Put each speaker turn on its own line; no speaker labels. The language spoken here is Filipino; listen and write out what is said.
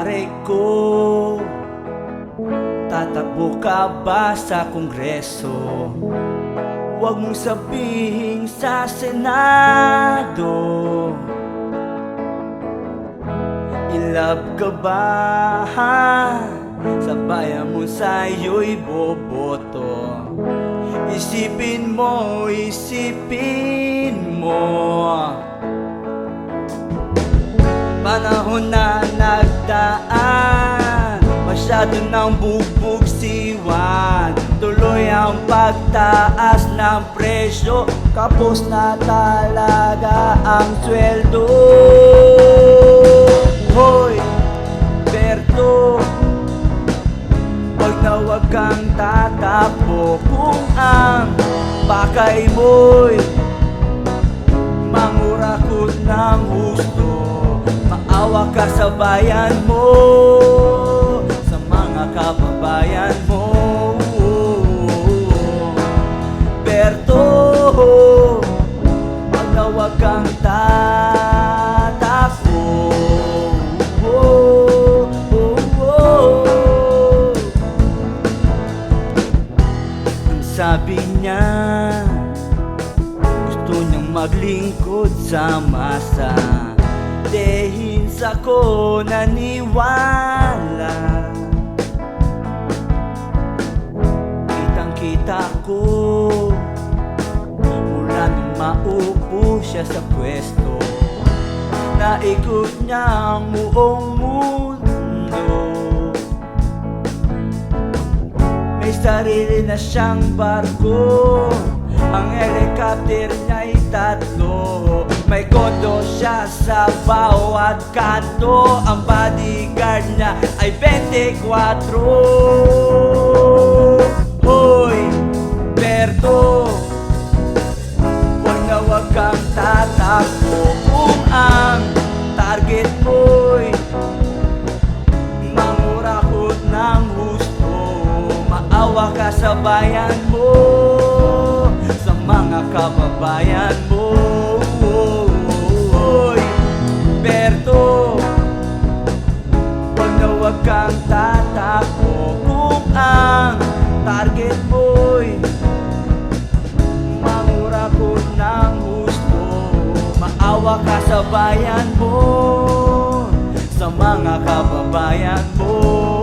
pare ko Tatakbo ka ba sa kongreso? Huwag mong sabihin sa senado love ka ba? Sa bayan mo sa'yo'y boboto Isipin mo, isipin mo Panahon na nagdaan Masyado nang bugbog siwan. Tuloy ang pagtaas ng presyo Kapos na talaga ang sweldo. Hoy, Berto Huwag na huwag kang tatakbo. Kung ang pakay mo'y Mangurakot ng husto Maawa ka sa bayan mo Berto Huwag na huwag kang Oh, oh, oh. Ang sabi niya Gusto niyang maglingkod sa masa. Dahil sa ko naniwala Maupo siya sa pwesto. Naikot niya ang buong mundo. May sarili na siyang barko. Ang helicopter niya'y tatlo. May kondo siya sa bawat kanto. Ang bodyguard niya ay 24 tatakbo Kung ang target mo'y Mangurakot ng husto Maawa ka sa bayan mo Sa mga kababayan mo ka sa bayan mo Sa mga kababayan mo